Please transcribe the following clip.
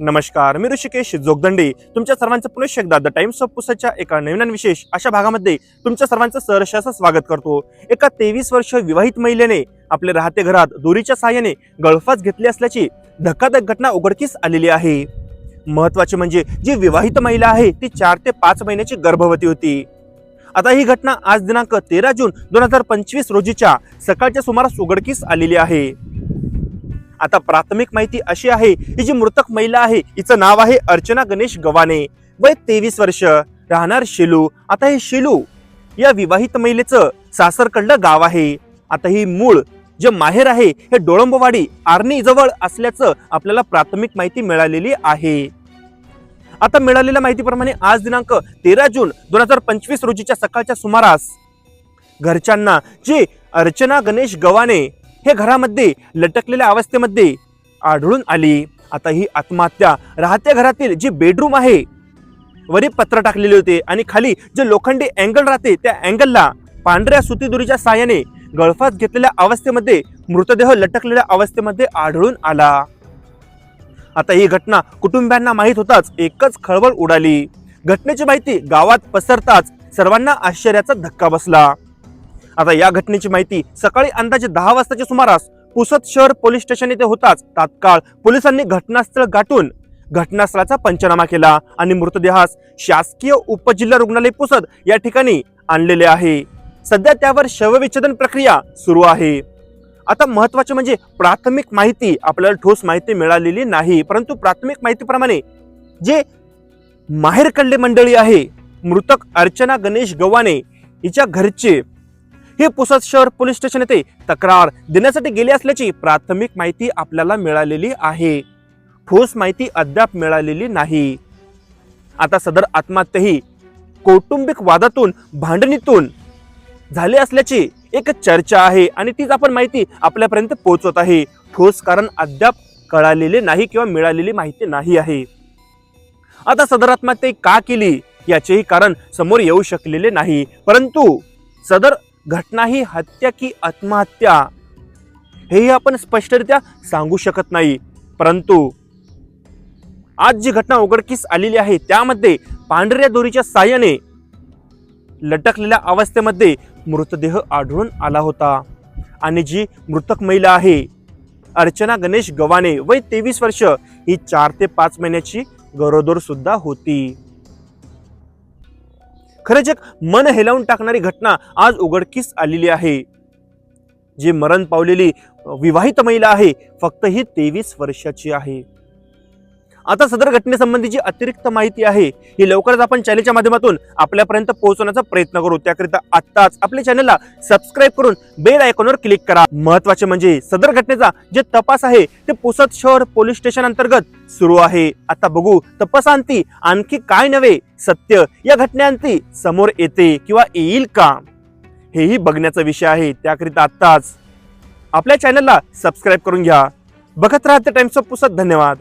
नमस्कार मी ऋषिकेश जोगदंडे. तुमच्या सर्वांचं पुनश्च एकदा द टाइम्स ऑफ पुसाच्या एका नवीन विशेष अशा भागामध्ये तुमच्या सर्वांचं सहर्षाचं स्वागत करतो. एका तेवीस वर्ष विवाहित महिलेने आपले राहते घरात दोरीच्या सहाय्याने गळफास घेतली असल्याची धक्कादायक घटना उघडकीस आलेली आहे. महत्त्वाचे म्हणजे जी विवाहित महिला आहे ती चार ते पाच महिन्याची गर्भवती होती. आता ही घटना आज दिनांक तेरा जून दोन हजार पंचवीस रोजीच्या सकाळच्या सुमारास उघडकीस आलेली आहे. आता प्राथमिक माहिती अशी आहे ही जी मृतक महिला आहे हिचं नाव आहे अर्चना गणेश गवाने वय तेवीस वर्ष. राहणार शिलू. आता हे शिलू या विवाहित महिलेचं सासरकडलं गाव आहे. आता ही मूळ जे माहेर आहे हे डोळंबवाडी आर्णी जवळ असल्याचं आपल्याला प्राथमिक माहिती मिळालेली आहे. आता मिळालेल्या माहितीप्रमाणे आज दिनांक तेरा जून दोन हजार पंचवीस रोजीच्या सकाळच्या सुमारास घरच्यांना जी अर्चना गणेश गवाने हे घरामध्ये लटकलेल्या अवस्थेमध्ये आढळून आली. आता ही आत्महत्या राहत्या घरातील जी बेडरूम आहे वरी पत्र टाकलेले होते आणि खाली जे लोखंडी अँगल राहते त्या अँगलला पांढऱ्या सुतीदुरीच्या साहाय्याने गळफास घेतलेल्या अवस्थेमध्ये मृतदेह लटकलेल्या अवस्थेमध्ये आढळून आला. आता ही घटना कुटुंबियांना माहीत होताच एकच खळबळ उडाली. घटनेची माहिती गावात पसरताच सर्वांना आश्चर्याचा धक्का बसला. आता या घटनेची माहिती सकाळी अंदाजे दहा वाजताच्या सुमारास पुसद शहर पोलीस स्टेशन येथे होताच. तात्काळ पोलिसांनी घटनास्थळ गाठून घटनास्थळाचा पंचनामा केला आणि मृतदेहास शासकीय उपजिल्हा रुग्णालय पुसद या ठिकाणी आणलेले आहे. सध्या त्यावर शवविच्छेदन प्रक्रिया सुरू आहे. आता महत्त्वाचे म्हणजे प्राथमिक माहिती. आपल्याला ठोस माहिती मिळालेली नाही परंतु प्राथमिक माहितीप्रमाणे जे माहेरकडले मंडळी आहे मृतक अर्चना गणेश गव्हाणे हिच्या घरचे हे पुसद शहर पोलीस स्टेशन येथे तक्रार देण्यासाठी गेली असल्याची प्राथमिक माहिती आपल्याला मिळालेली आहे. ठोस माहिती अद्याप मिळालेली नाही. आता सदर आत्महत्याही कौटुंबिक वादातून भांडणीतून झाली असल्याची एक चर्चा आहे आणि तीच आपण माहिती आपल्यापर्यंत पोहोचवत आहे. ठोस कारण अद्याप कळालेले नाही किंवा मिळालेली माहिती नाही आहे. आता सदर आत्महत्या का केली? याचेही कारण समोर येऊ शकलेले नाही. परंतु सदर घटना ही हत्या की आत्महत्या हेही आपण स्पष्टरित्या सांगू शकत नाही. परंतु आज जी घटना उघडकीस आलेली आहे त्यामध्ये पांढऱ्या दोरीच्या साह्याने लटकलेल्या अवस्थेमध्ये मृतदेह आढळून आला होता. आणि जी मृतक महिला आहे अर्चना गणेश गवाने वय तेवीस वर्ष ही चार ते पाच महिन्याची गरोदर सुद्धा होती. खरंच एक मन हेलावून टाकणारी घटना आज उघडकीस आलेली आहे. जी मरण पावलेली विवाहित महिला आहे फक्त ही तेवीस वर्षाची आहे. आता सदर घटनेसंबंधीची अतिरिक्त माहिती आहे. ही लवकरच आपण चॅनलच्या माध्यमातून आपल्यापर्यंत पोहोचवण्याचा प्रयत्न करू. त्याकरिता आत्ताच आपल्या चॅनलला सबस्क्राईब करून बेल आयकॉनवर क्लिक करा. महत्त्वाचे म्हणजे सदर घटनेचा जे तपास आहे ते पुसद शहर पोलीस स्टेशन अंतर्गत सुरू आहे. आता बघू तपासांती आणखी काय नव्हे सत्य या घटनेअंती समोर येते किंवा येईल का? हेही बघण्याचा विषय आहे. त्याकरिता आत्ताच आपल्या चॅनलला सबस्क्राईब करून घ्या. बघत राहते टाइम्स ऑफ पुसत धन्यवाद.